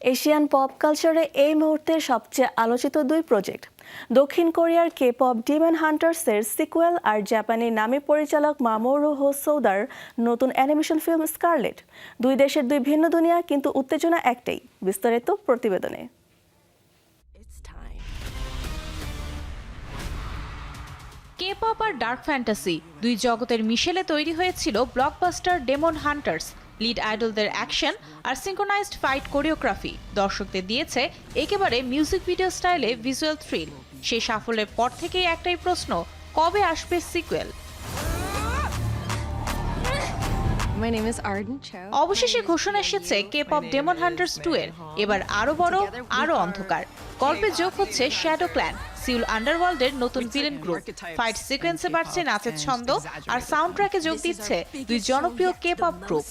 Asian pop কালচারে এই মুহূর্তে সবচেয়ে আলোচিত দুই প্রজেক্ট। দক্ষিণ কোরিয়ার কে পপ ডিমন হান্টার্সের সিকুয়েল আর জাপানি নামী পরিচালক মামোরু হোসৌদার নতুন অ্যানিমেশন ফিল্ম স্কারলেট দুই দেশের দুই ভিন্ন দুনিয়া, কিন্তু উত্তেজনা একটাই, বিস্তারিত প্রতিবেদনে। কে পপ আর ডার্ক ফ্যান্টাসি দুই জগতের মিশেলে তৈরি হয়েছিল ব্লকবাস্টার ডেমন হান্টার্স লিড আইডলদের অ্যাকশন আর সিঙ্ক্রোনাইজড ফাইট কোরিওগ্রাফি। দর্শকদের দিয়েছে একেবারে মিউজিক ভিডিও স্টাইলে ভিজুয়াল থ্রিল। সেই সাফল্যের পর থেকেই একটাই প্রশ্ন কবে আসবে sequel? My name is Arden Cho. অবশেষে ঘোষণা এসেছে K pop demon hunters two এর। এবার আরও বড় আরও অন্ধকার। গল্পে যোগ হচ্ছে শ্যাডো ক্ল্যান সিউল আন্ডারওয়ার্ল্ডের নতুন ভিলেন গ্রুপ ফাইট সিকোয়েন্সে বাড়ছে নাচের ছন্দ আর সাউন্ড ট্র্যাকে যোগ দিচ্ছে দুই জনপ্রিয় কে পপ গ্রুপ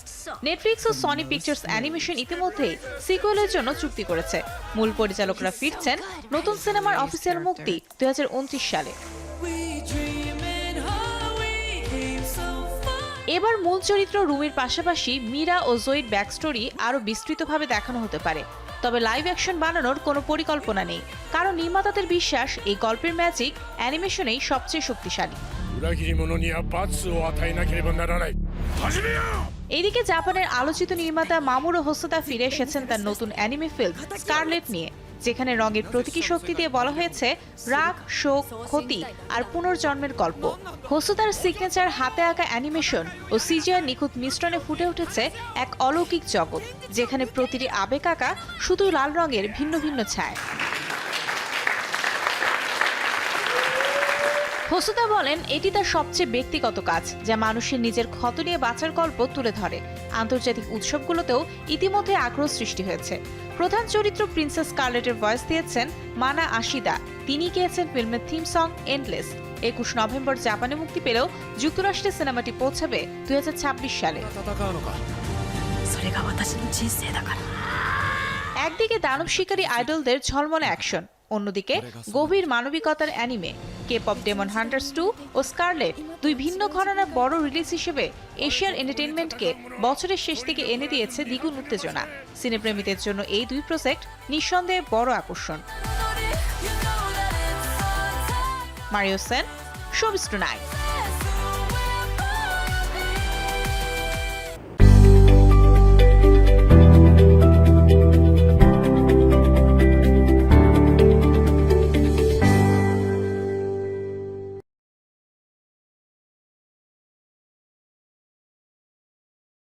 নেটফ্লিক্স ও সনি পিকচার্স অ্যানিমেশন ইতিমধ্যেই সিকুয়েলের জন্য চুক্তি করেছে। মূল পরিচালকরা ফিরছেন নতুন সিনেমার অফিসিয়াল মুক্তি দুই হাজার উনত্রিশ সালে। এবার মূল চরিত্র রুমির পাশাপাশি মীরা ও জয়ীর ব্যাকস্টোরি আরও বিস্তৃতভাবে দেখানো হতে পারে। তবে লাইভ অ্যাকশন বানানোর কোনো পরিকল্পনা নেই। কারণ নির্মাতাদের বিশ্বাস এই গল্পের ম্যাজিক অ্যানিমেশনেই সবচেয়ে শক্তিশালী। এদিকে জাপানের আলোচিত নির্মাতা মামুরো হোসোদা ফিরে এসেছেন তার নতুন অ্যানিমে ফিল্ম স্কারলেট নিয়ে। যেখানে রঙের প্রতীকী শক্তি দিয়ে বলা হয়েছে রাগ শোক ক্ষতি আর পুনর্জন্মের গল্প। হোসুদার সিগনেচার হাতে আঁকা অ্যানিমেশন ও সিজিআর নিখুঁত মিশ্রণে ফুটে উঠেছে এক অলৌকিক জগৎ যেখানে প্রতিটি আবেগ আঁকা শুধু লাল রঙের ভিন্ন ভিন্ন ছায়। হোসুদা বলেন এটি তার সবচেয়ে ব্যক্তিগত কাজ যা মানুষের নিজের ক্ষত নিয়ে বাঁচার গল্প তুলে ধরে। আন্তর্জাতিক উৎসবগুলোতেও ইতিমধ্যে আগ্রহ সৃষ্টি হয়েছে। প্রধান চরিত্র প্রিন্সেস কার্লেটের ভয়েস দিয়েছেন মানা আশিদা। তিনি গেয়েছেন ফিল্মের থিম সং এন্ডলেস। একুশ নভেম্বর জাপানে মুক্তি পেলেও যুক্তরাষ্ট্রে সিনেমাটি পৌঁছাবে দুই ছাব্বিশ সালে। একদিকে দানব শিকারী আইডলদের ঝলমলে অ্যাকশন অন্যদিকে গভীর মানবিকতার anime K pop demon hunters two ও স্কারলেট দুই ভিন্ন ঘরানার বড় রিলিজ হিসেবে এশিয়ার এন্টারটেনমেন্টকে বছরের শেষ থেকে এনে দিয়েছে দ্বিগুণ উত্তেজনা। সিনেপ্রেমীদের জন্য এই দুই প্রজেক্ট নিঃসন্দেহে বড় আকর্ষণ। Mario Sen showbiz tonight